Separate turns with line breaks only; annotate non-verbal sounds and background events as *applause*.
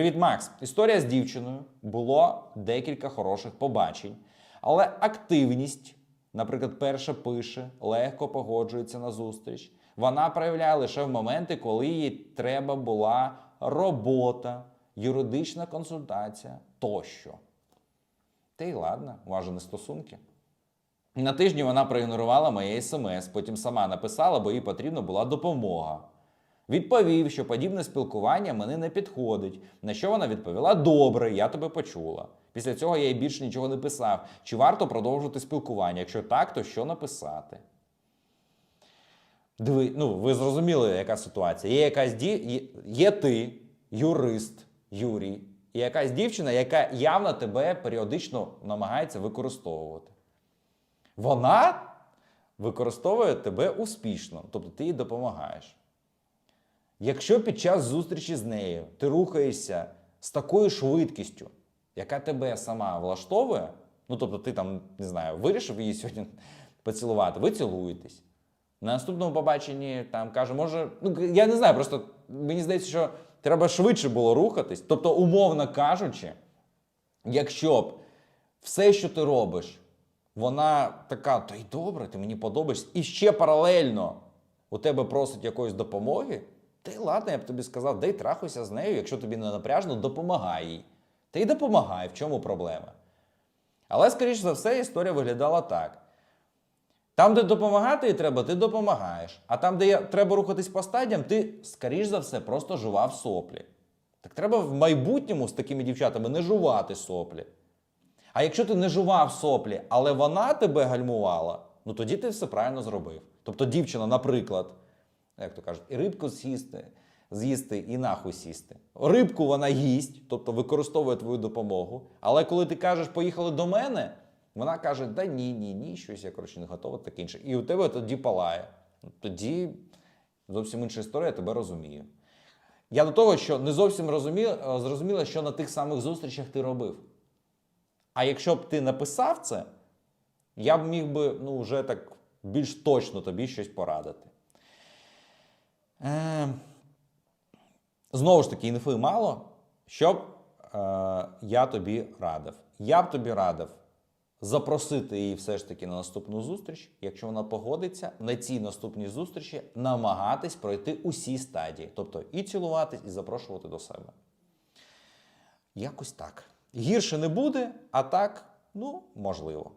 Привіт, Макс. Історія з дівчиною було декілька хороших побачень, але активність, наприклад, перша пише, легко погоджується на зустріч. Вона проявляє лише в моменти, коли їй треба була робота, юридична консультація тощо. Та й ладно, у вас же не стосунки. На тижні вона проігнорувала моє смс, потім сама написала, бо їй потрібна була допомога. Відповів, що подібне спілкування мені не підходить. На що вона відповіла: Добре, я тебе почула. Після цього я їй більше нічого не писав. Чи варто продовжувати спілкування? Якщо так, то що написати? Диви, ну ви зрозуміли, яка ситуація. Є якась ді... є- є ти, юрист Юрій, і якась дівчина, яка явно тебе періодично намагається використовувати. Вона використовує тебе успішно, тобто ти їй допомагаєш. Якщо під час зустрічі з нею ти рухаєшся з такою швидкістю, яка тебе сама влаштовує, ну тобто ти там, не знаю, вирішив її сьогодні *laughs* поцілувати, ви цілуєтесь. На наступному побаченні там каже, може, ну я не знаю, просто мені здається, що треба швидше було рухатись. Тобто, умовно кажучи, якщо б все, що ти робиш, вона така, то й добре, ти мені подобаєшся, і ще паралельно у тебе просить якоїсь допомоги, та й ладно, я б тобі сказав, дай трахуйся з нею, якщо тобі не напряжно, допомагай їй. Та й допомагай, в чому проблема? Але, скоріш за все, історія виглядала так. Там, де допомагати їй треба, ти допомагаєш. А там, де треба рухатись по стадіям, ти, скоріш за все, просто жував соплі. Так треба в майбутньому з такими дівчатами не жувати соплі. А якщо ти не жував соплі, але вона тебе гальмувала, ну тоді ти все правильно зробив. Тобто дівчина, наприклад, як то кажуть, і рибку з'їсти, з'їсти і нахуй сісти. Рибку вона їсть, тобто використовує твою допомогу. Але коли ти кажеш, поїхали до мене, вона каже: да ні, ні, ні, щось я коротше не готова, таке інше. І у тебе тоді палає. Тоді зовсім інша історія, я тебе розумію. Я до того, що не зовсім розумів, зрозуміло, що на тих самих зустрічах ти робив. А якщо б ти написав це, я б міг би ну, вже так більш точно тобі щось порадити. Е, знову ж таки, інфи мало, що б е, я тобі радив. Я б тобі радив запросити її все ж таки на наступну зустріч. Якщо вона погодиться, на цій наступній зустрічі намагатись пройти усі стадії. Тобто і цілуватись, і запрошувати до себе. Якось так. Гірше не буде, а так, ну, можливо.